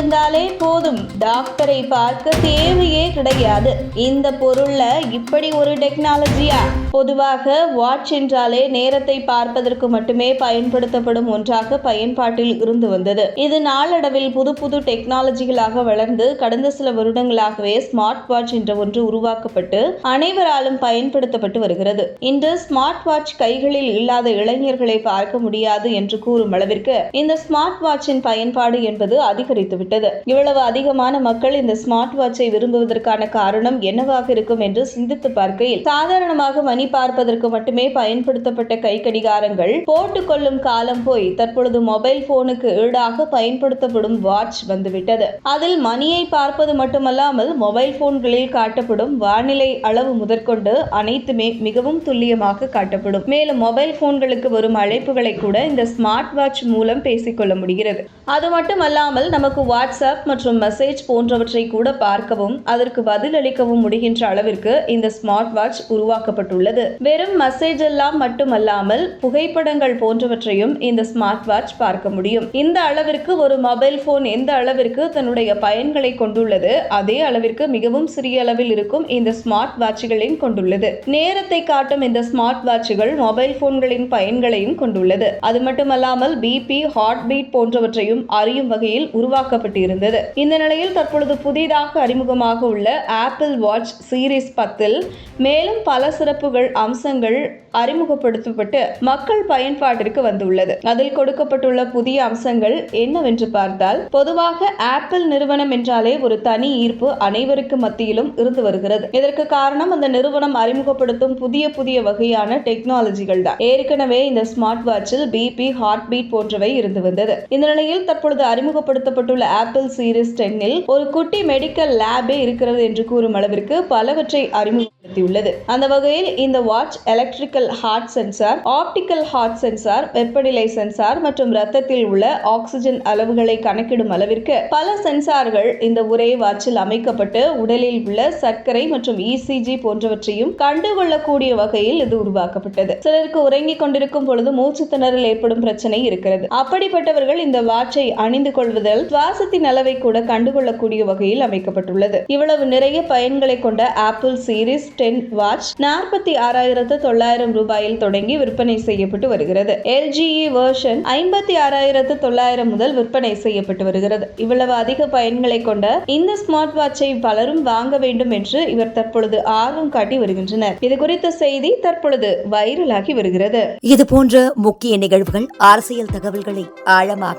இருந்தாலே போதும். டாக்டரை பார்க்க தேவையே கிடையாது. இந்த பொருள்ல இப்படி ஒரு டெக்னாலஜியா? பொதுவாக வாட்ச் என்றாலே நேரத்தை பார்ப்பதற்கு மட்டுமே பயன்படுத்தப்படும் ஒன்றாக பயன்பாட்டில் இருந்து வந்தது. இது நாளடைவில் புது புது டெக்னாலஜிகளாக வளர்ந்து கடந்த சில வருடங்களாகவே ஸ்மார்ட் வாட்ச் என்ற ஒன்று உருவாக்கப்பட்டு அனைவராலும் பயன்படுத்தப்பட்டு வருகிறது. இன்று ஸ்மார்ட் வாட்ச் கைகளில் இல்லாத இளைஞர்களை பார்க்க முடியாது என்று கூறும் அளவிற்கு இந்த ஸ்மார்ட் வாட்சின் பயன்பாடு என்பது அதிகரித்துவிட்டது. இவ்வளவு அதிகமான மக்கள் இந்த ஸ்மார்ட் வாட்சை விரும்புவதற்கான காரணம் என்னவாக இருக்கும் என்று சிந்தித்து பார்க்கையில் சாதாரணமாக மணி பார்ப்பதற்கு மட்டுமே பயன்படுத்தப்பட்ட கை கடிகாரங்கள் போட்டுக்கொள்ளும் காலம் போய் தற்பொழுது மொபைல் போனுக்கு ஈடாக பயன்படுத்தப்படும் வாட்ச் வந்துவிட்டது. அதில் மணியை பார்ப்பது மட்டுமல்லாமல் மொபைல் போன்களில் காட்டப்படும் வானிலை அளவு முதற்கொண்டு அனைத்துமே மிகவும் துல்லியமாக காட்டப்படும். மேலும் மொபைல் போன்களுக்கு வரும் அழைப்புகளை கூட இந்த ஸ்மார்ட் வாட்ச் மூலம் பேசிக்கொள்ள முடிகிறது. அது மட்டுமல்லாமல் நமக்கு வாட்ஸ்அப் மற்றும் மெசேஜ் போன்றவற்றை கூட பார்க்கவும் அதற்கு பதிலளிக்கவும் முடிகின்ற அளவிற்கு இந்த ஸ்மார்ட் வாட்ச் உருவாக்கப்பட்டுள்ளது. வெறும் மெசேஜ் எல்லாம் மட்டுமல்லாமல் புகைப்படங்கள் போன்றவற்றையும் இந்த ஸ்மார்ட் வாட்ச் பார்க்க முடியும். இந்த அளவிற்கு ஒரு மொபைல் போன் எந்த அளவிற்கு தன்னுடைய பயன்களை கொண்டுள்ளது அதே அளவிற்கு மிகவும் சிறிய அளவில் இருக்கும் இந்த ஸ்மார்ட் வாட்சுகளையும் கொண்டுள்ளது. நேரத்தை காட்டும் இந்த ஸ்மார்ட் வாட்சுகள் மொபைல் போன்களின் பயன்களையும் கொண்டுள்ளது. அது மட்டுமல்லாமல் பிபி ஹார்ட் பீட் போன்றவற்றையும் அறியும் வகையில் உருவாக்கப்பட்டு இருந்தது இந்த நிலையில் தற்பொழுது புதிதாக அறிமுகமாக உள்ள ஆப்பிள் வாட்ச் சீரிஸ் பத்தில் மேலும் பல சிறப்புகள் அம்சங்கள் அறிமுகப்படுத்தப்பட்டு மக்கள் பயன்பாட்டிற்கு வந்துள்ளது. அதில் கொடுக்கப்பட்டுள்ள புதிய அம்சங்கள் என்னவென்று பார்த்தால் பொதுவாக ஆப்பிள் நிறுவனம் என்றாலே ஒரு தனி ஈர்ப்பு அனைவருக்கு மத்தியிலும் இருந்து வருகிறது. இதற்கு காரணம் அந்த நிறுவனம் அறிமுகப்படுத்தும் புதிய புதிய வகையான டெக்னாலஜிகள் தான். ஏற்கனவே இந்த ஸ்மார்ட் வாட்சில் பிபி ஹார்ட் பீட் போன்றவை இருந்து வந்தது. இந்த நிலையில் தற்பொழுது அறிமுகப்படுத்தப்பட்டுள்ள ஆப்பிள் சீரிஸ் டென்னில் ஒரு குட்டி மெடிக்கல் லேபே இருக்கிறது என்று கூறும் அளவிற்கு பலவற்றை அறிமுகப்படுத்தியுள்ளது. அந்த வகையில் இந்த watch electrical heart sensor optical heart sensor வெப்பநிலை சென்சார் மற்றும் ரத்தத்தில் உள்ள ஆக்சிஜன் அளவுகளை கணக்கிடும் அளவிற்கு பல சென்சார்கள் இந்த ஒரே வாட்சில் அமைக்கப்பட்டு உடலில் உள்ள சர்க்கரை மற்றும் இசிஜி போன்றவற்றையும் கண்டுகொள்ளக்கூடிய வகையில் இது உருவாக்கப்பட்டது. சிலருக்கு உறங்கிக் கொண்டிருக்கும் பொழுது மூச்சு திணறல் ஏற்படும் பிரச்சனை இருக்கிறது. அப்படிப்பட்டவர்கள் இந்த வாட்சை அணிந்து கொள்வதால் சுவாசத்தின் அளவை கூட கண்டுகொள்ளக்கூடிய வகையில் அமைக்கப்பட்டுள்ளது. இவ்வளவு நிறைய பயன்களை கொண்ட ஆப்பிள் சீரிஸ் டென் வாட்ச் நாற்பத்தி ஆறாயிரத்து தொள்ளாயிரம் ரூபாயில் தொடங்கி விற்பனை செய்யப்பட்டு வருகிறது. எல்ஜிஇ வேர்ஷன் ஐம்பத்தி ஆறாயிரத்து தொள்ளாயிரம் முதல் விற்பனை செய்யப்பட்டு வருகிறது. இவ்வளவு அதிக பயன்களை கொண்ட இந்த ஸ்மார்ட் வாட்சை பலரும் வாங்க வேண்டும் என்று இவர் தற்பொழுது ஆர்வம் காட்டி வருகின்றனர். இது குறித்த செய்தி தற்பொழுது வைரலாகி வருகிறது. இது போன்ற முக்கிய நிகழ்வுகள் அரசியல் தகவல்களை ஆழமாக